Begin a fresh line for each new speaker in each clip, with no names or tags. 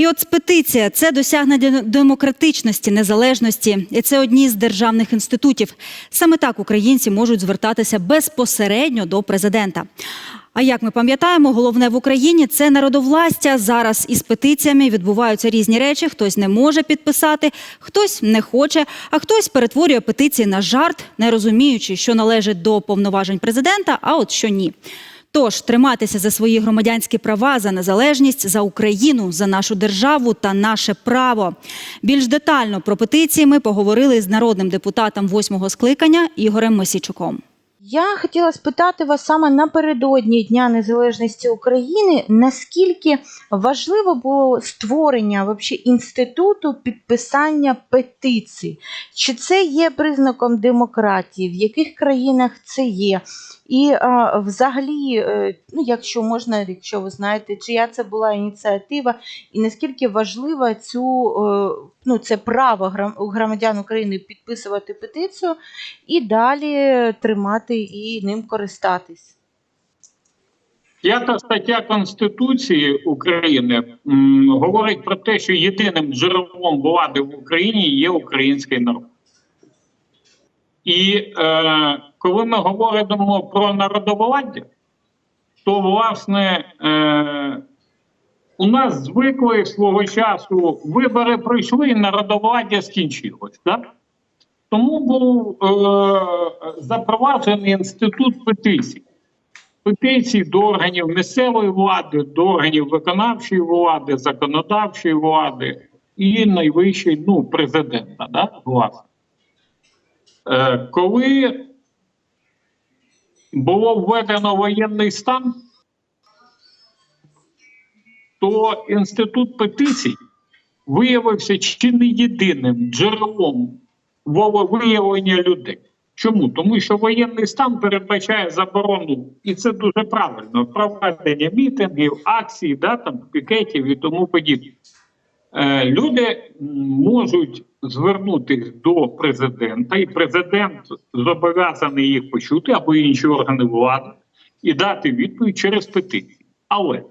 І от петиція це досягнення демократичності, незалежності, і це одні з державних інститутів. Саме так українці можуть звертатися безпосередньо до президента. А як ми пам'ятаємо, головне в Україні це народовластя. Зараз із петиціями відбуваються різні речі. Хтось не може підписати, хтось не хоче, а хтось перетворює петиції на жарт, не розуміючи, що належить до повноважень президента, а от що ні. Тож триматися за свої громадянські права, за незалежність, за Україну, за нашу державу та наше право. Більш детально про петиції ми поговорили з народним депутатом восьмого скликання Ігорем Мосійчуком.
Я хотіла спитати вас саме напередодні Дня Незалежності України, наскільки важливо було створення вообще інституту підписання петицій? Чи це є признаком демократії? В яких країнах це є? І а, взагалі, е, ну якщо можна, якщо ви знаєте, чия це була ініціатива, і наскільки важливо цю е, ну це право громадян України підписувати петицію і далі тримати і ним користатись.
П'ята стаття Конституції України говорить про те, що єдиним джерелом влади в Україні є український народ. І е, коли ми говоримо про народовладдя, то власне е, у нас звикли свого часу вибори пройшли, і народовладдя скінчилось. Так? Тому був е, запроваджений інститут петицій петицій до органів місцевої влади, до органів виконавчої влади, законодавчої влади і найвищий ну, президента. Да, власне. Е, коли було введено воєнний стан, то інститут петицій виявився чи не єдиним джерелом волевиявлення людей. Чому? Тому що воєнний стан передбачає заборону, і це дуже правильно, проведення мітингів, акцій, да, там, пікетів і тому подібне. Е, люди можуть звернутися до президента, і президент зобов'язаний їх почути або інші органи влади і дати відповідь через петиції. Але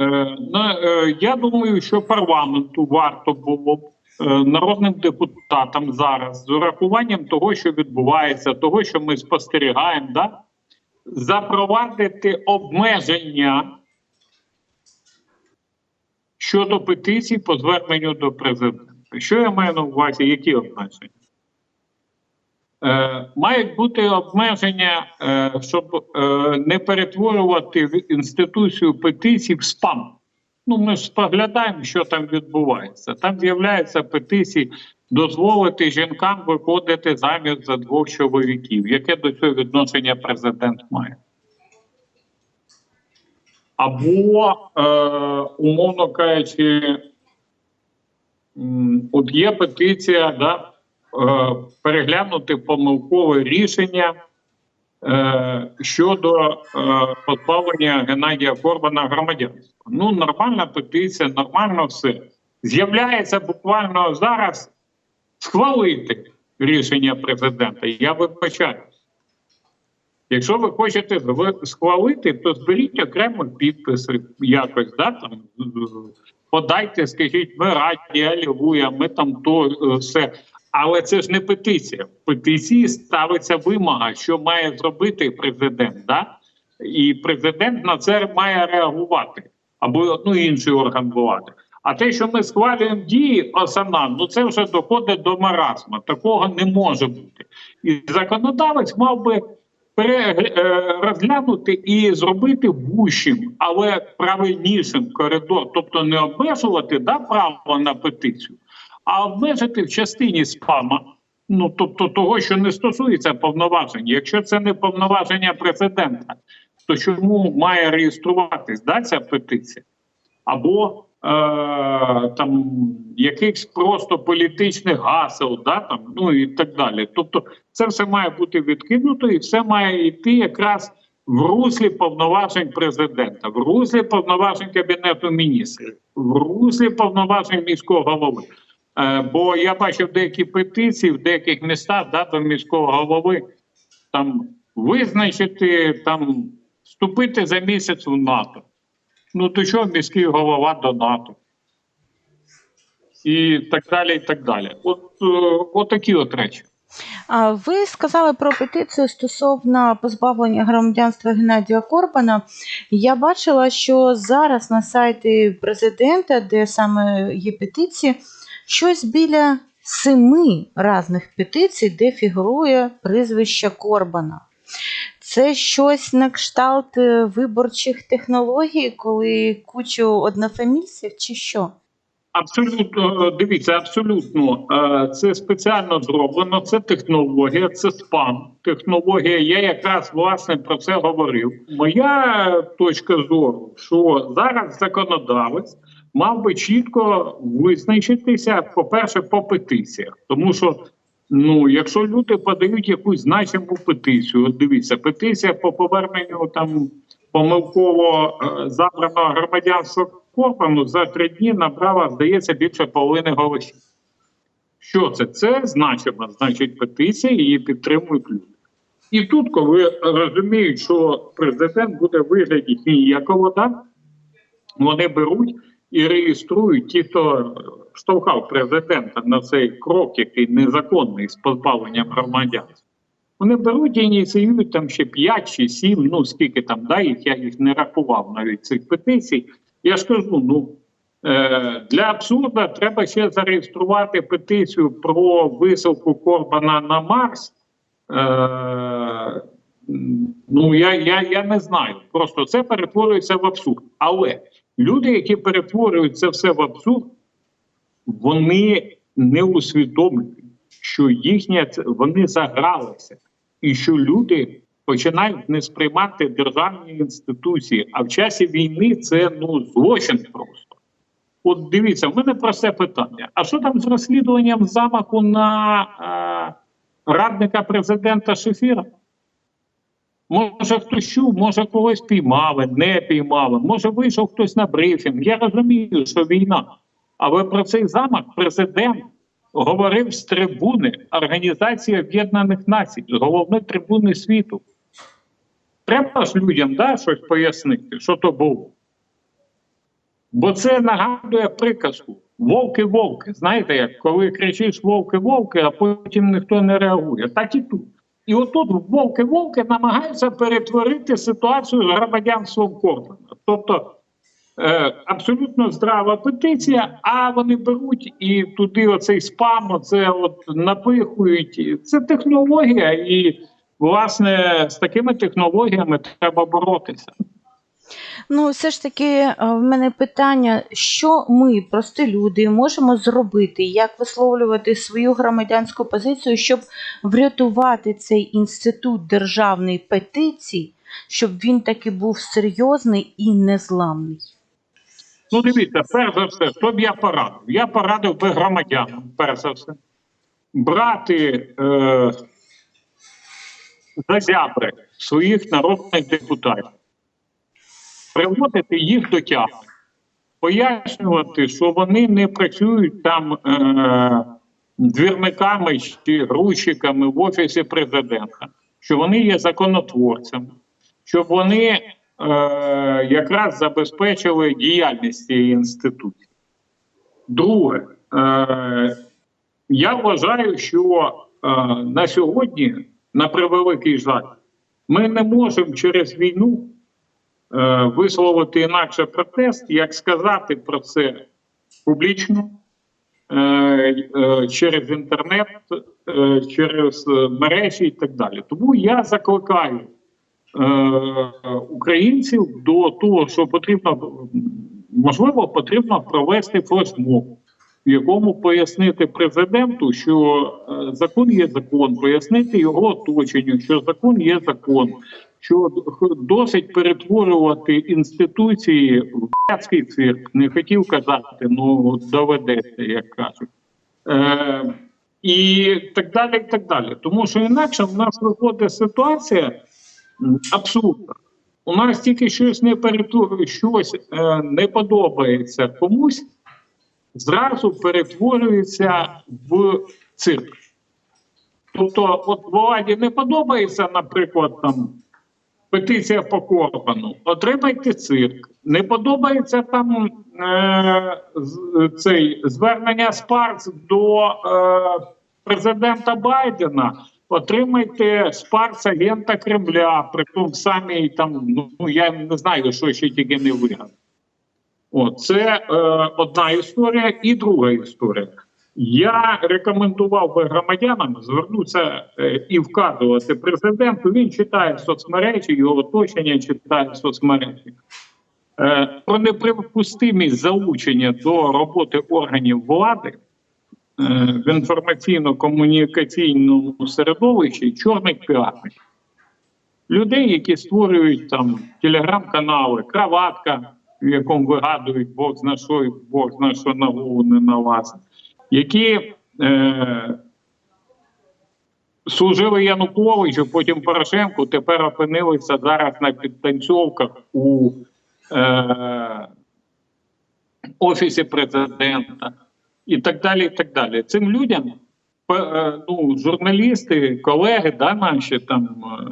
Е, на- е, Я думаю, що парламенту варто було б е, народним депутатам зараз з урахуванням того, що відбувається, того, що ми спостерігаємо, да? запровадити обмеження щодо петицій по зверненню до президента. Що я маю на увазі? Які обмеження? Е, мають бути обмеження, е, щоб е, не перетворювати інституцію петицій в спам. Ну, ми ж споглядаємо, що там відбувається. Там з'являються петиції дозволити жінкам виходити заміж за двох чоловіків. Яке до цього відношення президент має? Або, е, умовно кажучи, от є петиція, да, е, переглянути помилкове рішення е, щодо е, позбавлення Геннадія Корбана громадянства. Ну, нормальна петиція, нормально все. З'являється буквально зараз схвалити рішення президента. Я вибачаюсь. Якщо ви хочете схвалити, то зберіть окремо підписи якось, да, там, подайте, скажіть, ми раді, алілуя, ми там то е, все. Але це ж не петиція. В петиції ставиться вимога, що має зробити президент. Да? І президент на це має реагувати або ну, інший орган влади. А те, що ми схвалюємо дії Осана, ну це вже доходить до маразму. Такого не може бути. І законодавець мав би розглянути і зробити вущим, але правильнішим коридор, тобто не обмежувати да, право на петицію, а обмежити в частині спама. Ну, тобто того, що не стосується повноважень. Якщо це не повноваження президента, то чому має реєструватись да, ця петиція? Або е, там якихось просто політичних гасел, да, там, ну і так далі. Тобто, це все має бути відкинуто і все має йти якраз в руслі повноважень президента, в руслі повноважень кабінету міністрів, в руслі повноважень міського голови. Е, бо я бачив деякі петиції в деяких містах да, до міського голови там визначити там вступити за місяць в НАТО. Ну то що міський голова до НАТО? і так далі. і так далі. От, е, от такі от речі.
Ви сказали про петицію стосовно позбавлення громадянства Геннадія Корбана. Я бачила, що зараз на сайті президента, де саме є петиції, щось біля семи різних петицій, де фігурує прізвище Корбана. Це щось на кшталт е, виборчих технологій, коли кучу однофамільців, чи що?
Абсолютно е, дивіться, абсолютно е, це спеціально зроблено. Це технологія, це спам. Технологія. Я якраз власне про це говорив. Моя точка зору, що зараз законодавець мав би чітко визначитися, по-перше, по петиціях, тому що. Ну, якщо люди подають якусь значиму петицію, от дивіться, петиція по поверненню там помилково е, забраного громадянства Корбану за три дні набрала, здається, більше половини голосів. Що це? Це значимо, значить, петиція, її підтримують люди. І тут, коли розуміють, що президент буде вигляді ніякого, вони беруть і реєструють ті, хто штовхав президента на цей крок, який незаконний з позбавленням громадянства. Вони беруть і ініціюють там ще 5 чи 7, ну скільки там, да, їх я їх не рахував навіть цих петицій. Я ж кажу, ну е, для абсурда треба ще зареєструвати петицію про висилку Корбана на Марс. Е, ну я, я, я не знаю. Просто це перетворюється в абсурд. Але люди, які перетворюють це все в абсурд, вони не усвідомлюють, що їхня вони загралися, і що люди починають не сприймати державні інституції. А в часі війни це ну злочин просто. От дивіться, в мене просте питання: а що там з розслідуванням замаху на е, радника президента Шефіра? Може, хтось чув, може когось піймали, не піймали, може вийшов хтось на брифінг. Я розумію, що війна. Але про цей замах президент говорив з трибуни Організації Об'єднаних Націй, з головної трибуни світу. Треба ж людям да, щось пояснити, що то було. Бо це нагадує приказку. Вовки-вовки. Знаєте, як коли кричиш вовки-вовки, а потім ніхто не реагує. Так і тут. І отут вовки-вовки намагаються перетворити ситуацію з громадянством Кордона. Тобто е, абсолютно здрава петиція, а вони беруть і туди оцей спам, оце от напихують. Це технологія, і власне з такими технологіями треба боротися.
Ну, все ж таки, е, в мене питання, що ми, прості люди, можемо зробити, як висловлювати свою громадянську позицію, щоб врятувати цей інститут державної петиції, щоб він таки був серйозний і незламний.
Ну, дивіться, перш за все, що б я порадив? Я порадив би громадянам, перш за все, брати е, за зябри своїх народних депутатів, приводити їх до тями, пояснювати, що вони не працюють там е, двірниками чи грузчиками в офісі президента, що вони є законотворцями, щоб вони е, якраз забезпечили діяльність цієї інституції. Друге, е, я вважаю, що е, на сьогодні, на превеликий жаль, ми не можемо через війну висловити інакше протест, як сказати про це публічно, е, е, через інтернет, е, через е, мережі і так далі. Тому я закликаю е, українців до того, що потрібно можливо потрібно провести флешмоб, в якому пояснити президенту, що е, закон є закон, пояснити його оточенню, що закон є закон, що досить перетворювати інституції в блядський цирк. Не хотів казати, ну доведеться, як кажуть. Е, і так далі, і так далі. Тому що інакше в нас виходить ситуація абсурдна. У нас тільки щось не перетворює, щось е, не подобається комусь, зразу перетворюється в цирк. Тобто, от владі не подобається, наприклад, там петиція по Корбану, отримайте цирк. Не подобається там е, цей звернення Спарц до е, президента Байдена. Отримайте Спарц агента Кремля, при тому самій там, ну я не знаю, що ще тільки не вигадав. О, це е, одна історія, і друга історія. Я рекомендував би громадянам звернутися е, і вказувати президенту. Він читає соцмережі, його оточення читає соцмережі. Е, про неприпустимість залучення до роботи органів влади е, в інформаційно-комунікаційному середовищі чорних піарних. Людей, які створюють там телеграм-канали, краватка, в якому вигадують Бог зна Бог зна що на голову не налазить, які е, служили Януковичу, потім Порошенку, тепер опинилися зараз на підтанцьовках у е, офісі президента і так далі. і так далі. Цим людям е, ну, журналісти, колеги, да, наші там е,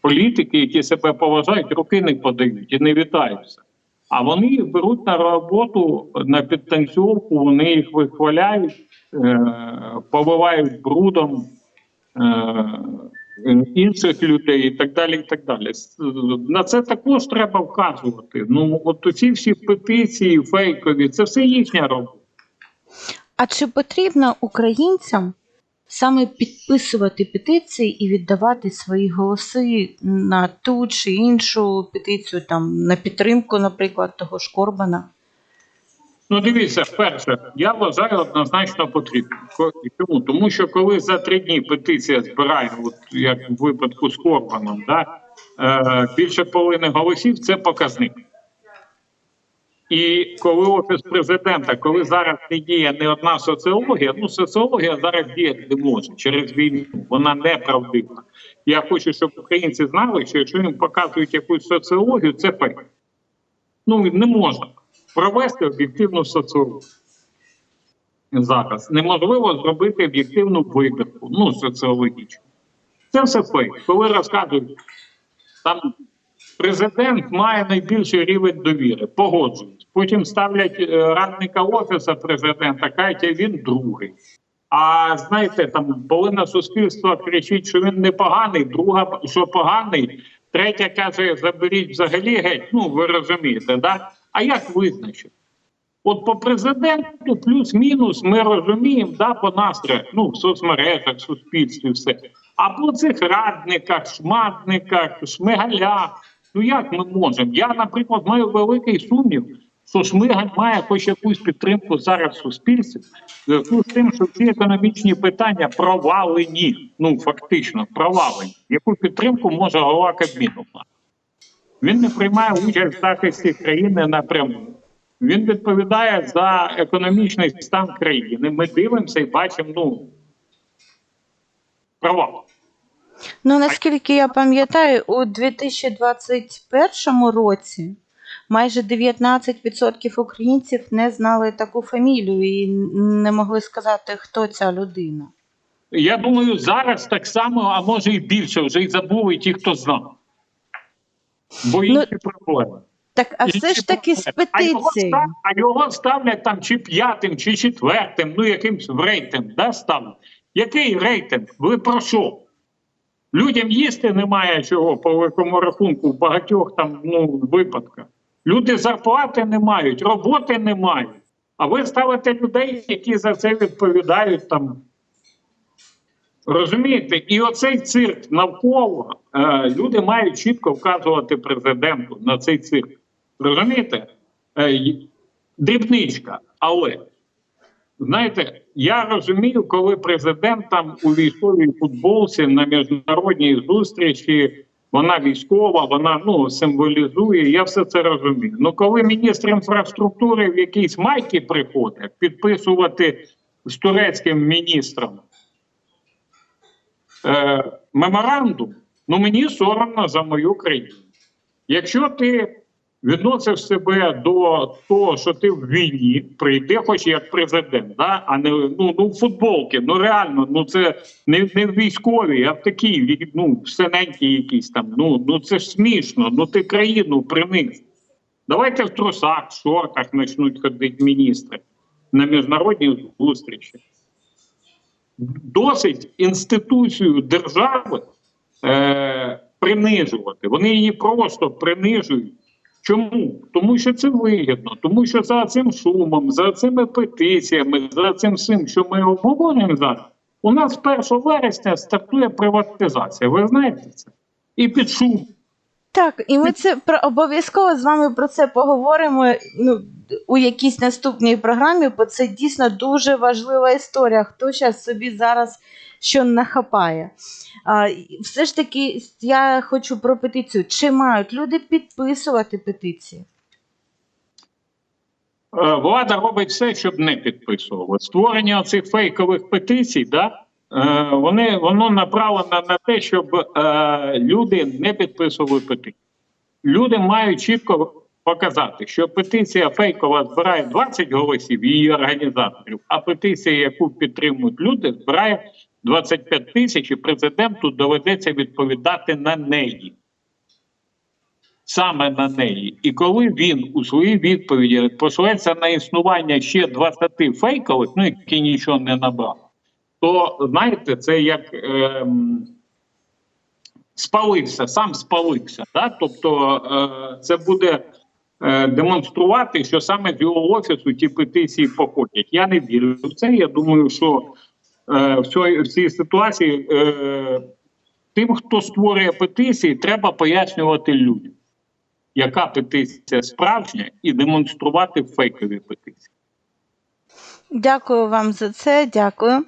політики, які себе поважають, руки не подають і не вітаються. А вони їх беруть на роботу на підтанцьовку, вони їх вихваляють, е, поливають брудом е, інших людей і так далі. і так далі. На це також треба вказувати. Ну, от ці всі петиції фейкові, це все їхня робота.
А чи потрібно українцям саме підписувати петиції і віддавати свої голоси на ту чи іншу петицію, там на підтримку, наприклад, того ж Корбана?
Ну, дивіться, перше, я вважаю однозначно потрібно. Чому? Тому що коли за три дні петиція збирає, от як в випадку з Корбаном, да, е, більше половини голосів, це показник. І коли офіс президента, коли зараз не діє не одна соціологія, ну соціологія зараз діяти не може через війну, вона неправдива. Я хочу, щоб українці знали, що якщо їм показують якусь соціологію, це фейк. Ну не можна провести об'єктивну соціологію. Зараз неможливо зробити об'єктивну вибірку, ну соціологічну. Це все фейк. Коли розказують, там президент має найбільший рівень довіри, погоджують. Потім ставлять е, радника офісу президента, кажуть, він другий. А знаєте, там половина суспільства кричить, що він непоганий, друга, що поганий, третя каже, заберіть взагалі геть. Ну ви розумієте, да? А як визначити? От по президенту плюс-мінус ми розуміємо, да, по настроях, ну, в соцмережах, в суспільстві, все. А по цих радниках, шматниках, шмигалях, ну як ми можемо? Я, наприклад, маю великий сумнів, що Шмигаль має хоч якусь підтримку зараз в суспільстві, зв'язку з тим, що всі економічні питання провалені, ну фактично провалені. Яку підтримку може голова Кабміну? Він не приймає участь в захисті країни напряму. Він відповідає за економічний стан країни. Ми дивимося і бачимо ну, провал.
Ну наскільки я пам'ятаю, у 2021 році майже 19% українців не знали таку фамілію і не могли сказати, хто ця людина.
Я думаю, зараз так само, а може і більше, вже й забули ті, хто знав. Бо інші проблеми.
Так, а
Інші
все ж таки з петиції.
а його ставлять там чи п'ятим, чи четвертим, ну якимсь рейтинг, да, ставлять. Який рейтинг? Ви про що? Людям їсти немає чого по великому рахунку в багатьох там ну, випадках. Люди зарплати не мають, роботи не мають. А ви ставите людей, які за це відповідають там. Розумієте? І оцей цирк навколо е, люди мають чітко вказувати президенту на цей цирк. Розумієте? Е, дрібничка, але знаєте, я розумію, коли президент там у військовій футболці на міжнародній зустрічі, вона військова, вона ну символізує. Я все це розумію. Ну коли міністр інфраструктури в якійсь майки приходить підписувати з турецьким міністром е, меморандум, ну мені соромно за мою країну. Якщо ти відносиш себе до того, що ти в війні, прийди хоч як президент, да? а не ну, ну футболки. Ну реально, ну це не, не в військовій, а в такій, ну, синенькій якісь там. Ну, ну це ж смішно, ну ти країну принизив. Давайте в трусах, в шортах почнуть ходити міністри на міжнародні зустрічі. Досить інституцію держави е, принижувати. Вони її просто принижують. Чому? Тому що це вигідно, тому що за цим шумом, за цими петиціями, за цим всім, що ми обговорюємо зараз, у нас 1 вересня стартує приватизація. Ви знаєте це? І під шум.
Так, і ми це про обов'язково з вами про це поговоримо ну, у якійсь наступній програмі, бо це дійсно дуже важлива історія. Хто зараз собі зараз що нахапає? Все ж таки, я хочу про петицію. Чи мають люди підписувати петиції?
Е, Влада робить все, щоб не підписувати. Створення цих фейкових петицій, да, е, вони, воно направлено на те, щоб е, люди не підписували петиції. Люди мають чітко показати, що петиція фейкова збирає 20 голосів її організаторів, а петиція, яку підтримують люди, збирає 25 тисяч, і президенту доведеться відповідати на неї саме на неї. І коли він у своїй відповіді посилається на існування ще 20 фейкових, ну які нічого не набрали, то знаєте, це як ем, спалився, сам спалився. Да? Тобто е, це буде е, демонструвати, що саме з його офісу ті петиції походять. Я не вірю в це. Я думаю, що е, в, цій, в цій ситуації е, тим, хто створює петиції, треба пояснювати людям яка петиція справжня, і демонструвати фейкові петиції.
Дякую вам за це. Дякую.